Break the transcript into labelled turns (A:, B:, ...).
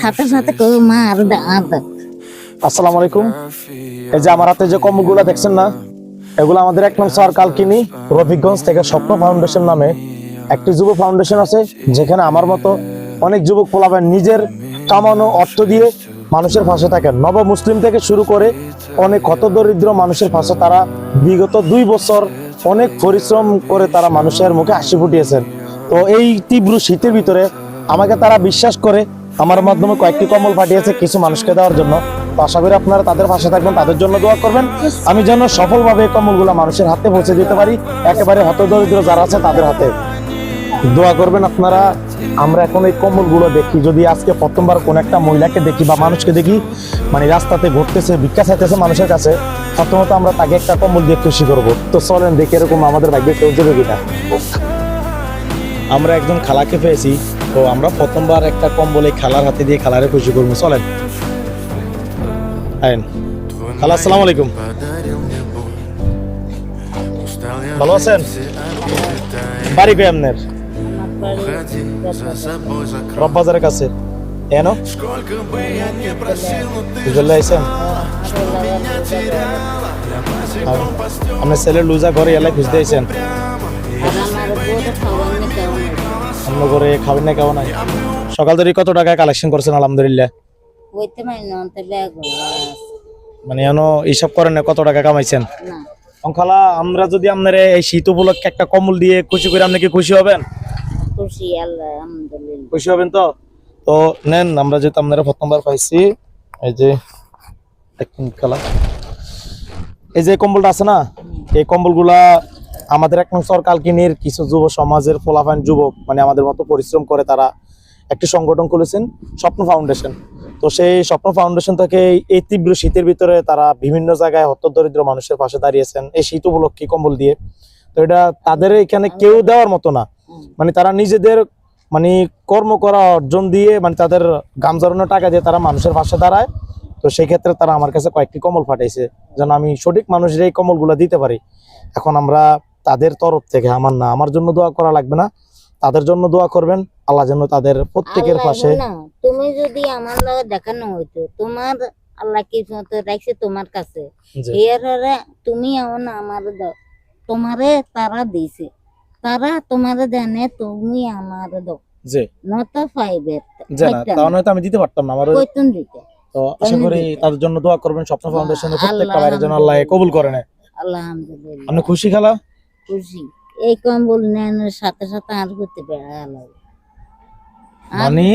A: সাথে সাথে দাঁত
B: আসসালামু আলাইকুম। এই যে আমার হাতে যে দেখছেন না, এগুলো আমাদের এক কালকিনি থেকে স্বপ্ন ফাউন্ডেশন নামে একটি যুব ফাউন্ডেশন আছে, যেখানে আমার মতো অনেক যুবক পোলাবেন নিজের কামানো অর্থ দিয়ে মানুষের পাশে থাকেন। নব মুসলিম থেকে শুরু করে অনেক হতদরিদ্র মানুষের পাশে তারা বিগত দুই বছর অনেক পরিশ্রম করে তারা মানুষের মুখে হাসি ফুটিয়েছেন। তো এই তীব্র শীতের ভিতরে আমাকে তারা বিশ্বাস করে, আমার মাধ্যমে কয়েকটি কম্বল পাঠিয়েছে কিছু মানুষকে দেওয়ার জন্য। তো আশা করি আপনারা তাদের পাশে থাকবেন, তাদের জন্য দোয়া করবেন। আমি যেন সফলভাবে এই কম্বলগুলো মানুষের হাতে পৌঁছে দিতে পারি, একেবারে হতদরিদ্র যারা আছে তাদের হাতে। দোয়া করবেন আপনারা, আমরা এখন এই কম্বলগুলো দেখি, যদি আজকে প্রথমবার কোন একটা মহিলাকে দেখি বা মানুষকে দেখি মানে রাস্তাতে ঘুরতেছে, ভিক্ষা চাইতেছে মানুষের কাছে, প্রথমত আমরা তাকে একটা কম্বল দিয়ে খুশি করব। তো চলেন দেখি এরকম আমাদের ভাগ্যে কেউ যাবে কিনা। আমরা একজন খালাকে পেয়েছি তো আমরা প্রথমবার একটা কম্বল খালার হাতে দিয়ে খালারে খুশি করব। চলেন। আইন। খালা, আসসালামু আলাইকুম। ভালো আছেন? বাড়ি কই আপনার? রব্বাজারের কাছে। এনো বুঝলে আইছেন? আর আপনার ছেলের লুজা ঘরে এলাই খুঁজতে আইছেন। অন্য করে খাবেন না কেমন নাই। সকাল থেকে কত টাকা কালেকশন করছেন আলহামদুলিল্লাহ? মানে এনো হিসাব করেন না কত টাকা কামাইছেন? অঙ্কালা আমরা যদি আপনার এই শীত উপলক্ষে একটা কম্বল দিয়ে খুশি করে আপনি কি খুশি হবেন?
A: খুশি আল্লাহ আলহামদুলিল্লাহ।
B: খুশি হবেন তো? তো নেন আমরা যেহেতু আপনারা প্রথমবার পাইছি এই যে খালা। এই যে কম্বলটা আছে না এই কম্বলগুলা আমাদের এক সরকার কালকিনির কিছু যুব সমাজের ফলাফান যুবক মানে আমাদের মতো পরিশ্রম করে তারা একটি সংগঠন খুলেছেন, স্বপ্ন ফাউন্ডেশন। তো সেই স্বপ্ন ফাউন্ডেশন থেকে এই- তীব্র শীতের ভিতরে তারা বিভিন্ন জায়গায় হতদরিদ্র মানুষের পাশে দাঁড়িয়েছেন, এই শীত উপলক্ষে কম্বল দিয়ে। তো এটা তাদের এখানে কেউ দেওয়ার মতো না। মানে তারা নিজেদের মানে কর্ম করা অর্জন দিয়ে মানে তাদের গাম জড়ানোর টাকা দিয়ে তারা মানুষের পাশে দাঁড়ায়। তো সেই ক্ষেত্রে তারা আমার কাছে কয়েকটি কম্বল ফাটাইছে যেন আমি সঠিক মানুষের এই কম্বলগুলো দিতে পারি। এখন আমরা তাদের তরফ থেকে আমার না আমার জন্য দোয়া করা লাগবে না। তাদের জন্য দোয়া করবেন আল্লাহ যেন তাদের প্রত্যেকের পাশে
A: তুমি যদি আমার লগে দেখানো হইতো তোমার আল্লাহ কি রাখছে তোমার কাছে।
B: জি।
A: এর হরে তুমি আমার দাও তোমারে তারা দিছে তারা তোমারে দেনে তুমি আমার দাও
B: জি।
A: নত ফাইভের
B: যে না তাহলে আমি দিতে পারতাম না আমার
A: কইতুন দিতে।
B: তো আশা করি তাদের জন্য দোয়া করবেন স্বপ্ন ফাউন্ডেশনের প্রত্যেকটা
A: আল্লাহ
B: বাইরে যেন আল্লাহ কবুল করে নেয়।
A: আলহামদুলিল্লাহ।
B: আপনি খুশি খেলা
A: খুশি। এই কম্বল নেন সাথে সাথে আর করতে আল্লাহ আর
B: মানে?